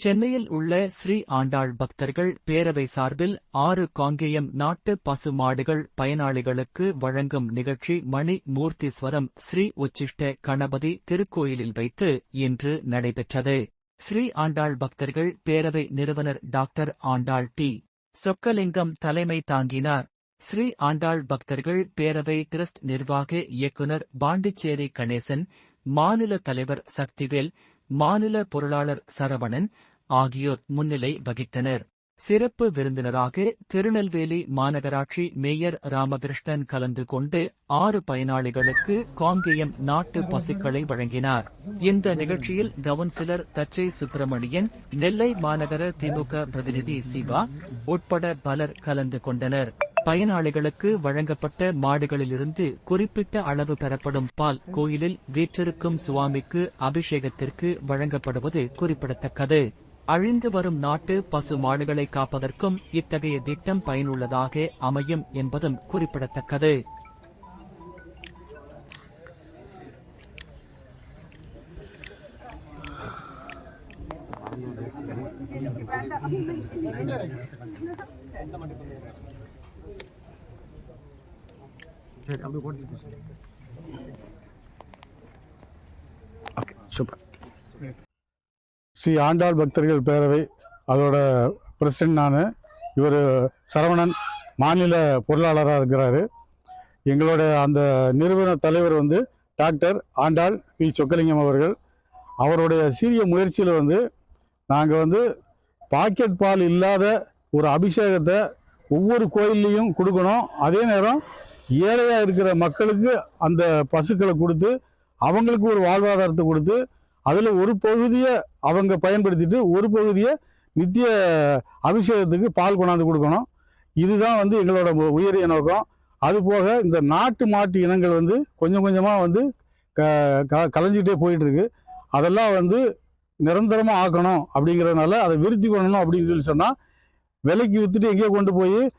சென்னையில் உள்ள ஸ்ரீ ஆண்டாள் பக்தர்கள் பேரவை சார்பில் ஆறு காங்கேயம் நாட்டு பசுமாடுகள் பயனாளிகளுக்கு வழங்கும் நிகழ்ச்சி மணி மூர்த்தீஸ்வரம் ஸ்ரீ உச்சிஷ்ட கணபதி திருக்கோயிலில் வைத்து இன்று நடைபெற்றது. ஸ்ரீ ஆண்டாள் பக்தர்கள் பேரவை நிறுவனர் டாக்டர் ஆண்டாள் டி. சொக்கலிங்கம் தலைமை தாங்கினார். ஸ்ரீ ஆண்டாள் பக்தர்கள் பேரவை டிரஸ்ட் நிர்வாக இயக்குனர் பாண்டிச்சேரி கணேசன் மாநில தலைவர் சக்திவேல் மாநில பொருளாளர் சரவணன் ஆகியோர் முன்னிலை வகித்தனர். சிறப்பு விருந்தினராக திருநெல்வேலி மாநகராட்சி மேயர் ராமகிருஷ்ணன் கலந்து கொண்டு ஆறு பயனாளிகளுக்கு காங்கேயம் நாட்டு பசுக்களை வழங்கினார். இந்த நிகழ்ச்சியில் கவுன்சிலர் தச்சை சுப்பிரமணியன் நெல்லை மாநகர திமுக பிரதிநிதி சிவா உட்பட பலர் கலந்து கொண்டனர். பயனாளிகளுக்கு வழங்கப்பட்ட மாடுகளிலிருந்து குறிப்பிட்ட அளவு பெறப்படும் பால் கோயிலில் வீற்றிருக்கும் சுவாமிக்கு அபிஷேகத்திற்கு வழங்கப்படுவது குறிப்பிடத்தக்கது. அழிந்து வரும் நாட்டு பசு மாடுகளை காப்பதற்கும் இத்தகைய திட்டம் பயனுள்ளதாக அமையும் என்பதும் குறிப்பிடத்தக்கது. Okay super. ஸ்ரீ ஆண்டாள் பக்தர்கள் பேரவை அதோட பிரசிடென்ட் நான் இவர் சரவணன் மாநில பொருளாளராக இருக்கிறாரு. எங்களோட அந்த நிறுவன தலைவர் வந்து டாக்டர் ஆண்டாள் பி. சொக்கலிங்கம் அவர்கள். அவருடைய சீரிய முயற்சியில் வந்து நாங்கள் வந்து பாக்கெட் பால் இல்லாத ஒரு அபிஷேகத்தை ஒவ்வொரு கோயில்லையும் கொடுக்கணும். அதே நேரம் ஏழையாக இருக்கிற மக்களுக்கு அந்த பசுக்களை கொடுத்து அவங்களுக்கு ஒரு வாழ்வாதாரத்தை கொடுத்து அதில் ஒரு பகுதியை அவங்க பயன்படுத்திட்டு ஒரு பகுதியை நித்திய அபிஷேகத்துக்கு பால் கொண்டாந்து கொடுக்கணும். இதுதான் வந்து எங்களோட உ- உயரிய நோக்கம். அதுபோக இந்த நாட்டு மாட்டு இனங்கள் வந்து கொஞ்சம் கொஞ்சமாக வந்து க க கலைஞ்சிட்டே போயிட்டுருக்கு. அதெல்லாம் வந்து நிரந்தரமாக ஆக்கணும் அப்படிங்கிறதுனால அதை விருத்தி பண்ணணும் அப்படின்னு சொல்லி சொன்னால் விலைக்கு விற்றுட்டு எங்கேயோ கொண்டு போய்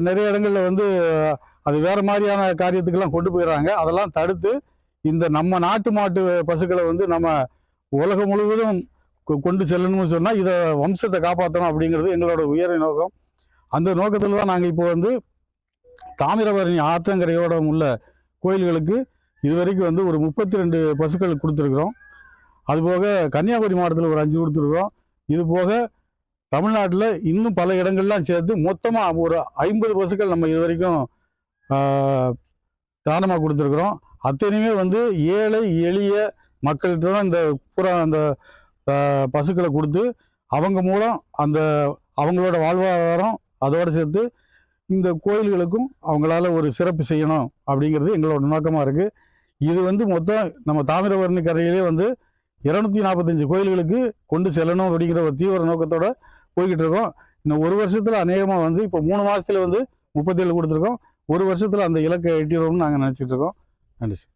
நிறைய இடங்களில் வந்து அது வேறு மாதிரியான காரியத்துக்கெல்லாம் கொண்டு போயிடறாங்க. அதெல்லாம் தடுத்து இந்த நம்ம நாட்டு மாட்டு பசுக்களை வந்து நம்ம உலகம் முழுவதும் கொ- கொண்டு செல்லணும்னு சொன்னால் இதை வம்சத்தை காப்பாற்றணும் அப்படிங்கிறது எங்களோட உயர நோக்கம். அந்த நோக்கத்தில் தான் நாங்கள் இப்போ வந்து தாமிரபரணி ஆற்றங்கரையோட உள்ள கோயில்களுக்கு இதுவரைக்கும் வந்து ஒரு முப்பத்தி ரெண்டு பசுக்கள் கொடுத்துருக்குறோம். அதுபோக கன்னியாகுமரி மாவட்டத்தில் ஒரு அஞ்சு கொடுத்துருக்குறோம். இது போக தமிழ்நாட்டில் இன்னும் பல இடங்கள்லாம் சேர்த்து மொத்தமாக ஒரு ஐம்பது பசுக்கள் நம்ம இது வரைக்கும் தானமாக கொடுத்துருக்குறோம். அத்தனையுமே வந்து ஏழை எளிய மக்கள்கிட்ட தான் இந்த புற அந்த பசுக்களை கொடுத்து அவங்க மூலம் அந்த அவங்களோட வாழ்வாதாரம் அதோடு சேர்த்து இந்த கோயில்களுக்கும் அவங்களால ஒரு சிறப்பு செய்யணும் அப்படிங்கிறது எங்களோட நோக்கமாக இருக்குது இது வந்து மொத்தம் நம்ம தாமிரபரணி கரையிலே வந்து இரநூத்தி நாற்பத்தஞ்சு கோயில்களுக்கு கொண்டு செல்லணும் அப்படிங்கிற ஒரு தீவிர நோக்கத்தோட போய்கிட்டு இருக்கோம். இன்னும் ஒரு வருஷத்தில் அநேகமாக வந்து இப்போ மூணு மாதத்துல வந்து முப்பத்தேழு கொடுத்துருக்கோம். ஒரு வருஷத்தில் அந்த இலக்கை எட்டிடுவோம்னு நாங்கள் நினச்சிட்டு இருக்கோம். நன்றி சார்.